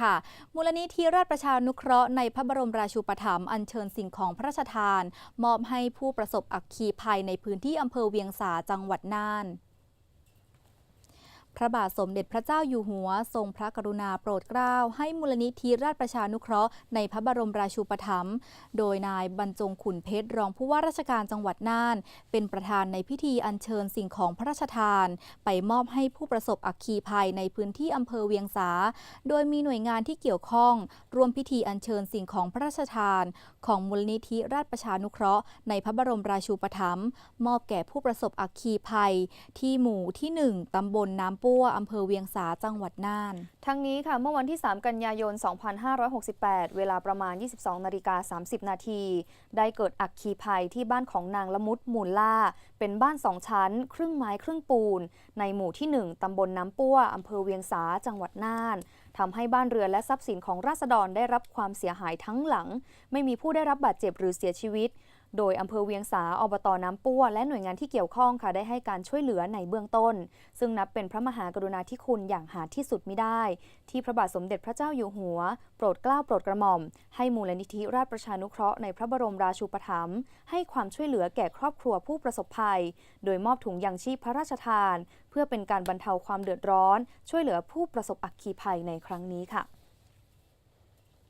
ค่ะ มูลนิธิราชประชานุเคราะห์ในพระบรมราชูปถัมภ์อัญเชิญสิ่งของพระราชทาน มอบให้ผู้ประสบอักคีภัยในพื้นที่อำเภอเวียงสาจังหวัดน่าน พระบาทสมเด็จพระเจ้าอยู่หัว ทรงพระกรุณาโปรดเกล้าให้มูลนิธิราชประชานุเคราะห์ในพระบรมราชูปถัมภ์โดยนายบรรจงขุนเพชรรองผู้ว่าราชการจังหวัดน่าน เป็นประธานในพิธีอัญเชิญสิ่งของพระราชทาน ไปมอบให้ผู้ประสบอัคคีภัยในพื้นที่อำเภอเวียงสา โดยมีหน่วยงานที่เกี่ยวข้อง ร่วมพิธีอัญเชิญสิ่งของพระราชทาน ของมูลนิธิราชประชานุเคราะห์ในพระบรมราชูปถัมภ์มอบแก่ผู้ประสบอัคคีภัย ที่หมู่ที่ 1 ตำบลน้ำปั้วอำเภอเวียงสาจังหวัดน่าน ทั้งนี้ค่ะเมื่อวันที่ 3 กันยายน 2568 เวลาประมาณ 22นาฬิกา30 นาที ได้เกิดอักคีภัยที่บ้านของนางละมุดมูลล่า เป็นบ้านสองชั้น ครึ่งไม้ครึ่งปูน ในหมู่ที่ 1 ตำบลน้ำปั้วอำเภอเวียงสาจังหวัดน่านทำให้บ้านเรือนและทรัพย์สินของราษฎรได้รับความเสียหายทั้งหลัง ไม่มีผู้ได้รับบาดเจ็บหรือเสียชีวิต โดยอำเภอเวียงสาอบตน้ำปั้วและหน่วยงานที่เกี่ยวข้องค่ะได้ให้การช่วยเหลือในเบื้องต้น ซึ่งนับเป็นพระมหากรุณาธิคุณอย่างหาที่สุดมิได้ ที่พระบาทสมเด็จพระเจ้าอยู่หัว โปรดเกล้าโปรดกระหม่อม ให้มูลนิธิราชประชานุเคราะห์ในพระบรมราชูปถัมภ์ให้ความช่วยเหลือแก่ครอบครัวผู้ประสบภัย โดยมอบถุงยางชีพพระราชทาน เพื่อเป็นการบรรเทาความเดือดร้อน ช่วยเหลือผู้ประสบอัคคีภัยในครั้งนี้ค่ะ